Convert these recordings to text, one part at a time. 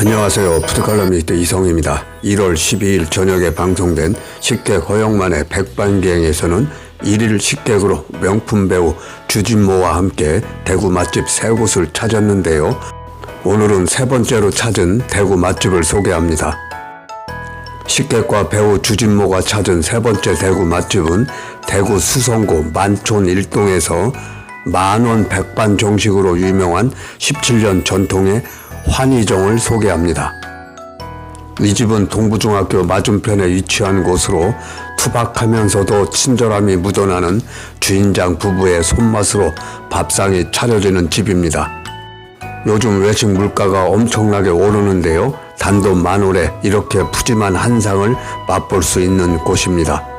안녕하세요. 푸드칼럼니스트 이성입니다. 1월 12일 저녁에 방송된 식객 허영만의 백반기행에서는 1일 식객으로 명품 배우 주진모와 함께 대구 맛집 세 곳을 찾았는데요. 오늘은 세 번째로 찾은 대구 맛집을 소개합니다. 식객과 배우 주진모가 찾은 세 번째 대구 맛집은 대구 수성구 만촌 일동에서 만원 백반 정식으로 유명한 17년 전통의 환희정을 소개합니다. 이 집은 동부중학교 맞은편에 위치한 곳으로 투박하면서도 친절함이 묻어나는 주인장 부부의 손맛으로 밥상이 차려지는 집입니다. 요즘 외식 물가가 엄청나게 오르는데요. 단돈 만 원에 이렇게 푸짐한 한상을 맛볼 수 있는 곳입니다.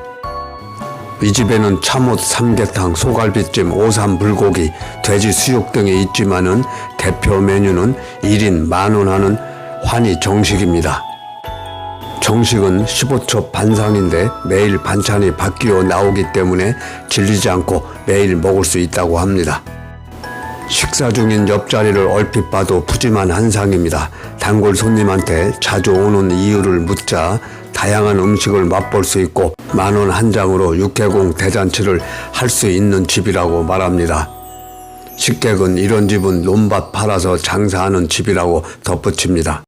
이 집에는 참옷, 삼계탕, 소갈비찜, 오삼 불고기, 돼지 수육 등이 있지만은 대표 메뉴는 1인 만원 하는 환희 정식입니다. 정식은 15첩 반상인데 매일 반찬이 바뀌어 나오기 때문에 질리지 않고 매일 먹을 수 있다고 합니다. 식사 중인 옆자리를 얼핏 봐도 푸짐한 한상입니다. 단골 손님한테 자주 오는 이유를 묻자 다양한 음식을 맛볼 수 있고 만원 한 장으로 육개공 대잔치를 할 수 있는 집이라고 말합니다. 식객은 이런 집은 논밭 팔아서 장사하는 집이라고 덧붙입니다.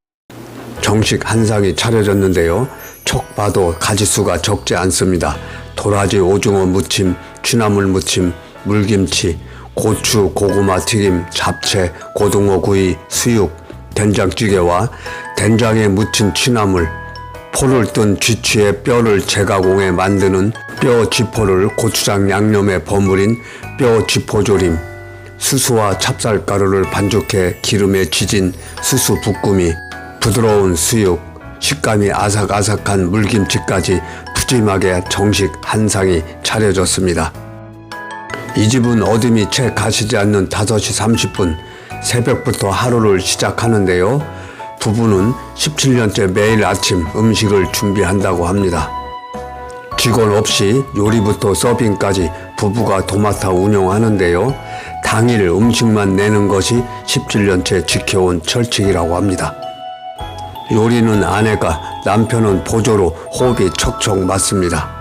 정식 한상이 차려졌는데요. 척 봐도 가지수가 적지 않습니다. 도라지 오징어 무침, 취나물 무침, 물김치, 고추, 고구마 튀김, 잡채, 고등어 구이, 수육, 된장찌개와 된장에 묻힌 취나물, 포를 뜬 쥐치의 뼈를 재가공해 만드는 뼈 지포를 고추장 양념에 버무린 뼈 지포조림, 수수와 찹쌀가루를 반죽해 기름에 지진 수수 볶음이, 부드러운 수육, 식감이 아삭아삭한 물김치까지 푸짐하게 정식 한 상이 차려졌습니다. 이 집은 어둠이 채 가시지 않는 5시 30분 새벽부터 하루를 시작하는데요. 부부는 17년째 매일 아침 음식을 준비한다고 합니다. 직원 없이 요리부터 서빙까지 부부가 도맡아 운영하는데요. 당일 음식만 내는 것이 17년째 지켜온 철칙이라고 합니다. 요리는 아내가 남편은 보조로 호흡이 척척 맞습니다.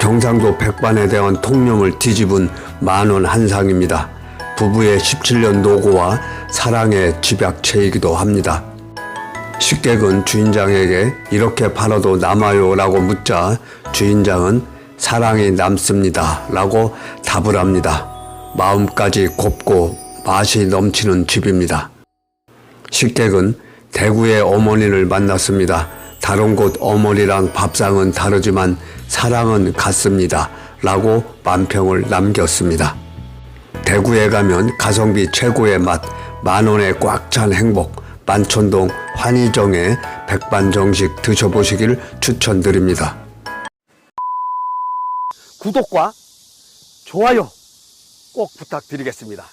경상도 백반에 대한 통념을 뒤집은 만원 한상입니다. 부부의 17년 노고와 사랑의 집약체이기도 합니다. 식객은 주인장에게 이렇게 팔아도 남아요 라고 묻자 주인장은 사랑이 남습니다 라고 답을 합니다. 마음까지 곱고 맛이 넘치는 집입니다. 식객은 대구의 어머니를 만났습니다. 다른 곳 어머니랑 밥상은 다르지만 사랑은 같습니다. 라고 만평을 남겼습니다. 대구에 가면 가성비 최고의 맛, 만원에 꽉 찬 행복, 만촌동 환희정의 백반정식 드셔보시길 추천드립니다. 구독과 좋아요 꼭 부탁드리겠습니다.